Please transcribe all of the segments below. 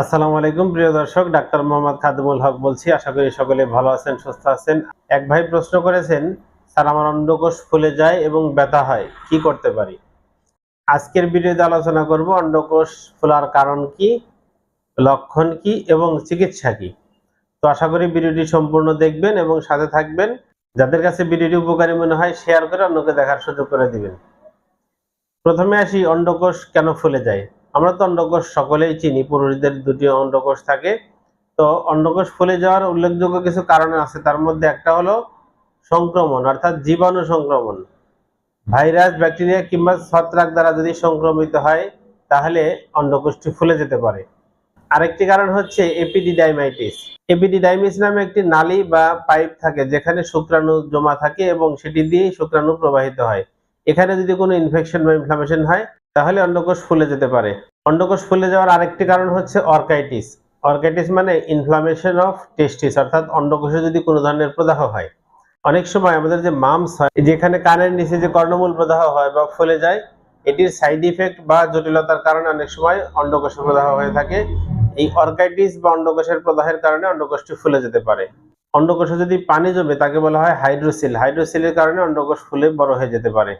আসসালামু আলাইকুম, প্রিয় দর্শক, ডাক্তার মোহাম্মদ খাদিমুল হক বলছি। আশা করি সকলে ভালো আছেন, সুস্থ আছেন। এক ভাই প্রশ্ন করেছেন, স্যার, আমার অন্ডকোষ ফুলে যায় এবং ব্যথা হয়, কি করতে পারি? আজকের ভিডিওতে আলোচনা করব, অন্ডকোষ ফোলার কারণ কি, লক্ষণ কি এবং চিকিৎসা কি। তো আশা করি ভিডিওটি সম্পূর্ণ দেখবেন এবং সাথে থাকবেন। যাদের কাছে ভিডিওটি উপকারী মনে হয়, শেয়ার করে অন্যকে দেখার সুযোগ করে দিবেন। প্রথমে আসি, অন্ডকোষ কেন ফুলে যায়? আমরা তো অন্ডকোষ সকলেই চিনি, পুরুষদের দুটি অন্ডকোষ থাকে। তো অন্ডকোষ ফুলে যাওয়ার উল্লেখযোগ্য কিছু কারণ আছে। তার মধ্যে একটা হলো সংক্রমণ, অর্থাৎ জীবাণু সংক্রমণ। ভাইরাস, ব্যাকটেরিয়া কিংবা ছত্রাক দ্বারা যদি সংক্রমিত হয়, তাহলে অন্ডকোষটি ফুলে যেতে পারে। আরেকটি কারণ হচ্ছে এপিডিডাইমাইটিস। এপিডিডাইমিস নামে একটি নালী বা পাইপ থাকে, যেখানে শুক্রাণু জমা থাকে এবং সেটি দিয়ে শুক্রাণু প্রবাহিত হয়। এখানে যদি কোনো ইনফেকশন বা ইনফ্লামেশন হয় তাহলে অন্ডকোষ ফুলে যেতে পারে। অন্ডকোষ ফুলে যাওয়ার আরেকটি কারণ হচ্ছে অর্কাইটিস। অর্কাইটিস মানে ইনফ্লামেশন অফ টেস্টিস অর্থাৎ অন্ডকোষে যদি কোনো ধরনের প্রদাহ হয়। অনেক সময় আমাদের যে মামস হয় যেখানে কানের নিচে যে কর্ণমূল প্রদাহ হয় বা ফুলে যায়, এটির সাইড ইফেক্ট বা জটিলতার কারণে অনেক সময় অন্ডকোষের প্রদাহ হয়ে থাকে। এই অর্কাইটিস বা অন্ডকোষের প্রদাহের কারণে অন্ডকোষটি ফুলে যেতে পারে। অন্ডকোষে যদি পানি জমে, তাকে বলা হয় হাইড্রোসিল। হাইড্রোসিলের কারণে অন্ডকোষ ফুলে বড় হয়ে যেতে পারে।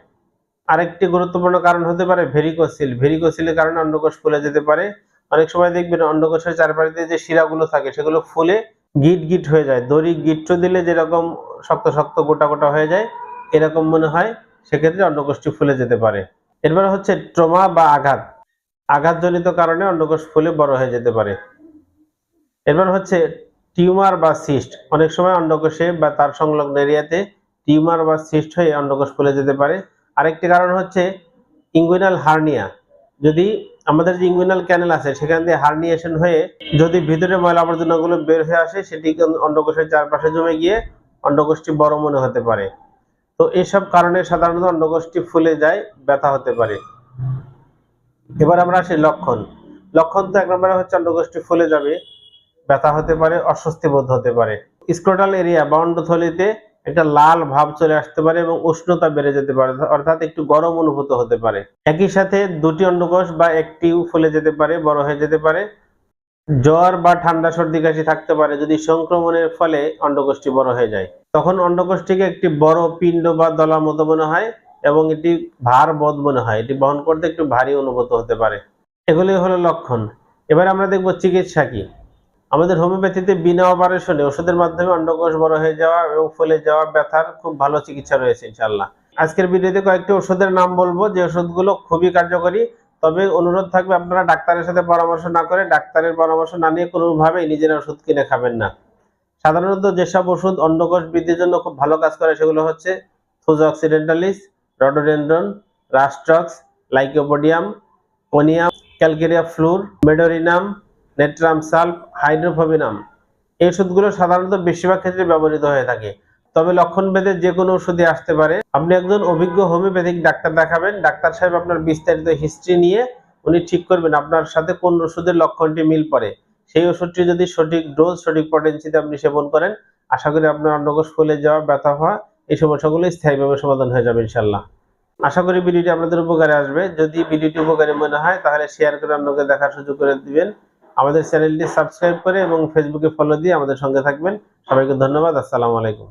আরেকটি গুরুত্বপূর্ণ কারণ হতে পারে ভেরিকোসিল ভেরিকোসিলের কারণে অন্ডকোষ ফুলে যেতে পারে। অনেক সময় দেখবেন অন্ডকোষের চারপাশে যে শিরাগুলো থাকে, সেগুলো ফুলে গিট গিট হয়ে যায়। দড়ি গিট্ট দিলে যেরকম শক্ত শক্ত গোটা গোটা হয়ে যায়, এরকম মনে হয়। সেক্ষেত্রে অন্ডকোষটি ফুলে যেতে পারে। এরপরে হচ্ছে ট্রমা বা আঘাত। আঘাতজনিত কারণে অন্ডকোষ ফুলে বড় হয়ে যেতে পারে। এরপর হচ্ছে টিউমার বা সিস্ট। অনেক সময় অন্ডকোষে বা তার সংলগ্ন এরিয়াতে টিউমার বা সিস্ট হয়ে অন্ডকোষ ফুলে যেতে পারে। আরেকটি কারণ হচ্ছে ইঙ্গুইনাল হার্নিয়া যদি আমাদের যে ইঙ্গুইনাল ক্যানেল আছে, সেখান দিয়ে হার্নিয়েশন হয়ে যদি ভিতরে ময়লা আবর্জনাগুলো বের হয়ে আসে, সেটি অন্ডকোষের চারপাশে জমে গিয়ে অন্ডকোষটি বড় মনে হতে পারে। তো এসব কারণে সাধারণত অন্ডকোষটি ফুলে যায়, ব্যথা হতে পারে। এবার আমরা আসি লক্ষণ। লক্ষণ তো এক নম্বরে হচ্ছে অন্ডকোষটি ফুলে যাবে, ব্যথা হতে পারে অস্বস্তি বোধ হতে পারে। স্ক্রোটাল এরিয়া বা অন্ডথলিতে একটা লাল ভাব চলে আসতে পারে এবং উষ্ণতা বেড়ে যেতে পারে, অর্থাৎ একটু গরম অনুভূত হতে পারে। একই সাথে দুটি অন্ডকোষ বা একটিও ফুলে যেতে পারে, বড় হয়ে যেতে পারে। জ্বর বা ঠান্ডা সর্দি কাশি থাকতে পারে, যদি সংক্রমণের ফলে অন্ডকোষটি বড় হয়ে যায়। তখন অন্ডকোষটিকে একটি বড় পিণ্ড বা দলার মতো মনে হয় এবং এটি ভার বোধ মনে হয়। এটি বহন করতে একটু ভারী অনুভূত হতে পারে। এগুলি হলো লক্ষণ। এবার আমরা দেখব চিকিৎসা কি। আমাদের হোমিওপ্যাথিতে বিনা অপারেশনে ওষুধের মাধ্যমে অন্ডকোষ বড় হয়ে যাওয়া এবং ফুলে যাওয়া ব্যথার খুব ভালো চিকিৎসা রয়েছে ইনশাল্লাহ আজকের ভিডিওতে কয়েকটি ওষুধের নাম বলব। যে ওষুধগুলো খুবই কার্যকরী, তবে অনুরোধ থাকবে আপনারা ডাক্তারের সাথে পরামর্শ না করে ডাক্তারের পরামর্শ না নিয়ে কোনোভাবেই নিজেরা ওষুধ কিনে খাবেন না। সাধারণত যেসব ওষুধ অন্ডকোষ বৃদ্ধির জন্য খুব ভালো কাজ করে সেগুলো হচ্ছে thuja occidentalis rhododendron, rhus tox, lycopodium conium calcarea fluor, medorrhinum, natrum sulph hydrophobinum. এই ওষুধগুলো সাধারণত বেশিরভাগ ক্ষেত্রে ব্যবহৃত হয়ে থাকে। তবে লক্ষণ ভেদে যে কোনো ওষুধই আসতে পারে। আপনি একজন অভিজ্ঞ হোমিওপ্যাথিক ডাক্তার দেখাবেন। ডাক্তার সাহেব আপনার বিস্তারিত হিস্ট্রি নিয়ে উনি ঠিক করবেন আপনার সাথে কোন ওষুধের লক্ষণটি মিল পড়ে। সেই ওষুধটি যদি সঠিক ডোজ, সঠিক পটেন্সিতে আপনি সেবন করেন, আশা করি আপনার অন্ডকোষ ফুলে যাওয়া, ব্যথা হওয়া, এই সমস্যাগুলো স্থায়ীভাবে সমাধান হয়ে যাবে ইনশাল্লাহ আশা করি ভিডিওটি আপনাদের উপকারে আসবে। যদি ভিডিওটি উপকারী মনে হয়, তাহলে শেয়ার করে অন্যকে দেখার সুযোগ করে দিবেন। আমাদের চ্যানেলটি সাবস্ক্রাইব করে এবং ফেসবুকে ফলো দিয়ে আমাদের সঙ্গে থাকবেন। সবাইকে ধন্যবাদ। আসসালামু আলাইকুম।